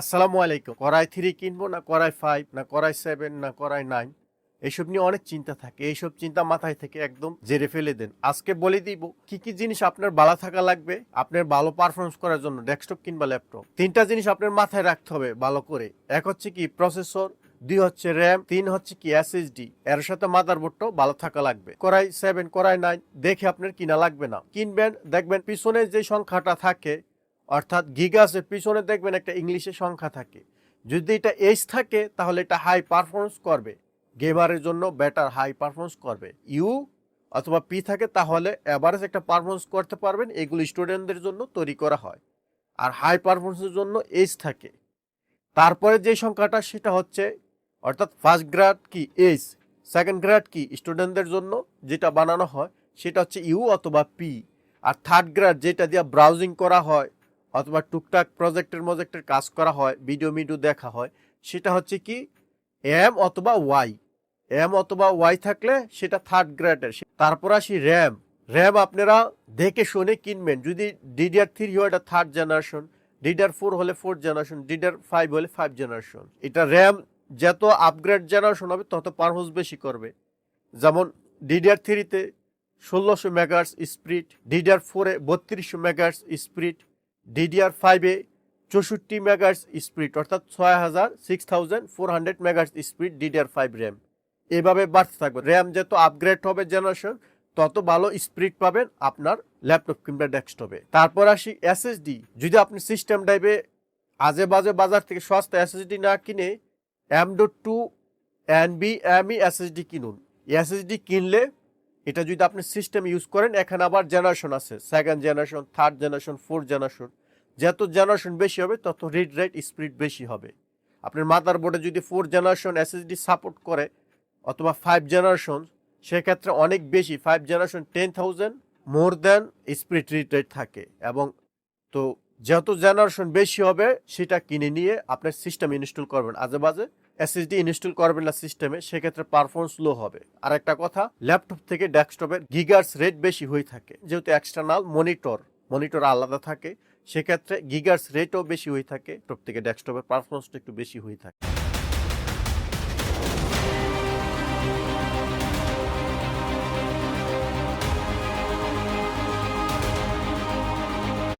আসসালামু আলাইকুম। করাই থ্রি কিনবো না করাই ফাইভ না করাই সেভেন না করাই নাইন এইসব নিয়ে অনেক চিন্তা থাকে। এইসব চিন্তা মাথায় থেকে একদম জেরে ফেলে দেন। আজকে বলে দিব, কি কি জিনিস আপনার ভালো থাকা লাগবে? আপনার ভালো পারফরমেন্স করার জন্য ডেস্কটপ কিংবা ল্যাপটপ তিনটা জিনিস আপনার মাথায় রাখতে হবে ভালো করে। এক হচ্ছে কি প্রসেসর দুই হচ্ছে র্যাম তিন হচ্ছে কি এসএসডি এর সাথে মাদারবোর্ডটাও ভালো থাকা লাগবে। করাই সেভেন করাই নাইন দেখে আপনার কিনা লাগবে না। কিনবেন, দেখবেন পিছনে যে সংখ্যাটা থাকে অর্থাৎ গিগাসের পিছনে দেখবেন একটা ইংলিশে সংখ্যা থাকে। যদি এটা এইচ থাকে, তাহলে এটা হাই পারফরমেন্স করবে। গেমারের জন্য বেটার হাই পারফরমেন্স করবে। ইউ অথবা পি থাকে, তাহলে অ্যাভারেজ একটা পারফরমেন্স করতে পারবেন, এগুলো স্টুডেন্টদের জন্য তৈরি করা হয়। আর হাই পারফরমেন্সের জন্য এইচ থাকে। তারপরে যে সংখ্যাটা, সেটা হচ্ছে, অর্থাৎ ফার্স্ট গ্রেড কি এইচ সেকেন্ড গ্রেড কি স্টুডেন্টদের জন্য যেটা বানানো হয়, সেটা হচ্ছে ইউ অথবা পি আর থার্ড গ্রেড যেটা দিয়ে ব্রাউজিং করা হয় অথবা টুকটাক প্রজেক্টের মজেক্টের কাজ করা হয় ভিডিও মিডিও দেখা হয়, সেটা হচ্ছে কি এম অথবা ওয়াই এম অথবা ওয়াই থাকলে সেটা থার্ড গ্রেডের তারপর আসি র্যাম র্যাম আপনারা দেখে শুনে কিনবেন। যদি ডিডিআর থ্রি হয়, এটা থার্ড জেনারেশন ডিডিআর ফোর হলে ফোর্থ জেনারেশন ডিডিআর ফাইভ হলে ফাইভ জেনারেশন এটা র্যাম যত আপগ্রেড জেনারেশন হবে, তত পারফরমেন্স বেশি করবে। যেমন ডিডিআর থ্রিতে ষোলোশো মেগার্স স্পিড ডিডিআর ফোরে বত্রিশশো মেগার্স স্পিড ডিডিআর ফাইভে চৌষট্টি মেগার্স স্পিড অর্থাৎ ছয় হাজার six thousand four hundred মেগার্স speed DDR five RAM এভাবে বাড়তে থাকবে। র্যাম যত আপগ্রেড হবে জেনারেশন তত ভালো স্পিড পাবেন আপনার ল্যাপটপ কিংবা ডেস্কটপে তারপর আসি এসএসডি যদি আপনি সিস্টেম ড্রাইভে আজে বাজে বাজার থেকে সস্তা এসএসডি না কিনে M dot two N V M E SSD কিনুন। এসএসডি কিনলে এটা যদি আপনি সিস্টেম ইউজ করেন, এখানে আবার জেনারেশন আছে। Second generation third generation fourth generation যত জেনারেশন বেশি হবে, তত রিড রাইট স্পিড বেশি হবে। আপনার মাদার বোর্ডে যদি ফোর জেনারেশন এসএসডি সাপোর্ট করে, অথবা ফাইভ জেনারেশন সেক্ষেত্রে অনেক বেশি five generation ten thousand more than speed read rate থাকে। এবং তো যত জেনারেশন বেশি হবে, সেটা কিনে নিয়ে আপনার সিস্টেম ইনস্টল করবেন। আজে বাজে এসএসডি ইনস্টল করবেন না সিস্টেমে সেক্ষেত্রে পারফরমেন্স লো হবে। আর একটা কথা ল্যাপটপ থেকে ডেস্কটপের গিগার্স রেট বেশি হয়ে থাকে, যেহেতু এক্সটার্নাল মনিটর মনিটর আলাদা থাকে, সেক্ষেত্রে গিগার্স রেটও বেশি হয়ে থাকে টপ থেকে ডেস্কটপের পারফরমেন্সটা একটু বেশি হয়ে থাকে।